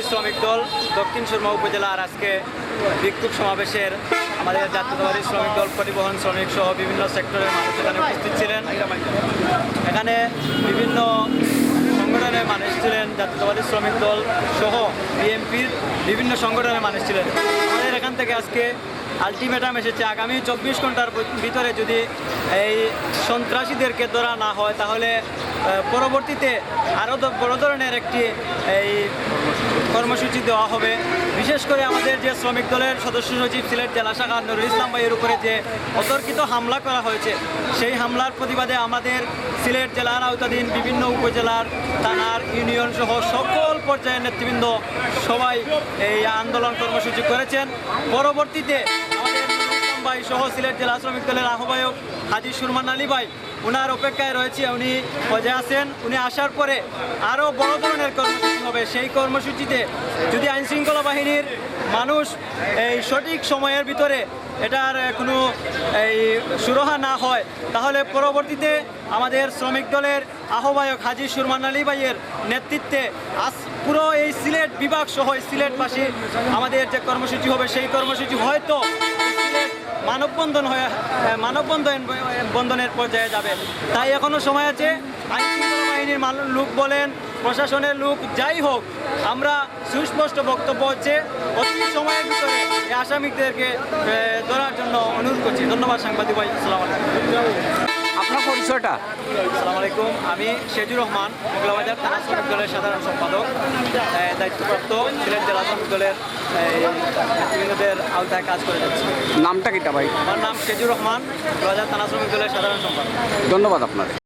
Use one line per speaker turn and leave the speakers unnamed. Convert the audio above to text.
জাতীয়তাবাদী শ্রমিক দল দক্ষিণ সুরমা উপজেলার আজকে বিক্ষোভ সমাবেশের আমাদের জাতীয়তাবাদী শ্রমিক দল, পরিবহন শ্রমিক সহ বিভিন্ন সেক্টরের মানুষ এখানে উপস্থিত ছিলেন। এখানে বিভিন্ন সংগঠনের মানুষ ছিলেন, জাতীয়তাবাদী শ্রমিক দল সহ বিএনপির বিভিন্ন সংগঠনের মানুষ ছিলেন। আমাদের এখান থেকে আজকে আলটিমেটাম এসেছে, আগামী চব্বিশ ঘণ্টার ভিতরে যদি এই সন্ত্রাসীদেরকে ধরা না হয়, তাহলে পরবর্তীতে আরও বড় ধরনের একটি, এই কর্মসূচি দেওয়া হবে। বিশেষ করে আমাদের যে শ্রমিক দলের সদস্য সচিব সিলেট জেলা শাখা নুরুল ইসলাম ভাইয়ের উপরে যে অতর্কিত হামলা করা হয়েছে, সেই হামলার প্রতিবাদে আমাদের সিলেট জেলার আওতাধীন বিভিন্ন উপজেলার, থানার, ইউনিয়ন সহ সকল পর্যায়ের নেতৃবৃন্দ সবাই এই আন্দোলন কর্মসূচি করেছেন। পরবর্তীতে আমাদের ভাই সহ সিলেট জেলা শ্রমিক দলের আহ্বায়ক হাজি সুরমান আলী ভাই ওনার অপেক্ষায় রয়েছে উনি পদে আছেন উনি আসার পরে আরও বড় ধরনের কর্মসূচি হবে। সেই কর্মসূচিতে যদি আইনশৃঙ্খলা বাহিনীর মানুষ এই সঠিক সময়ের ভিতরে এটার কোনো এই সুরহা না হয়, তাহলে পরবর্তীতে আমাদের শ্রমিক দলের আহ্বায়ক হাজি সুরমান আলী ভাইয়ের নেতৃত্বে আজ পুরো এই সিলেট বিভাগ সহ সিলেটবাসী আমাদের যে কর্মসূচি হবে, সেই কর্মসূচি হয়তো মানববন্ধন হয়ে মানববন্ধন বন্ধনের পর্যায়ে যাবে। তাই এখনও সময় আছে। আইন বাহিনীর লোক বলেন, প্রশাসনের লোক, যাই হোক, আমরা সুস্পষ্ট বক্তব্য হচ্ছে, অতি সময়ের ভিতরে এই আসামিদেরকে ধরার জন্য অনুরোধ করছি। ধন্যবাদ সাংবাদিক ভাই। আসসালাম আলাইকুম।
পরিচয়টা
আসসালামু আলাইকুম আমি সেজুর রহমান মোগলাবাজার থানা শ্রমিক দলের সাধারণ সম্পাদক। দায়িত্বপ্রাপ্ত সিলেট জেলা শ্রমিক দলের আওতায় কাজ করে যাচ্ছি।
নামটা কিটা ভাই?
আমার নাম সেজুর রহমান মোগলাবাজার থানা শ্রমিক দলের সাধারণ সম্পাদক।
ধন্যবাদ আপনার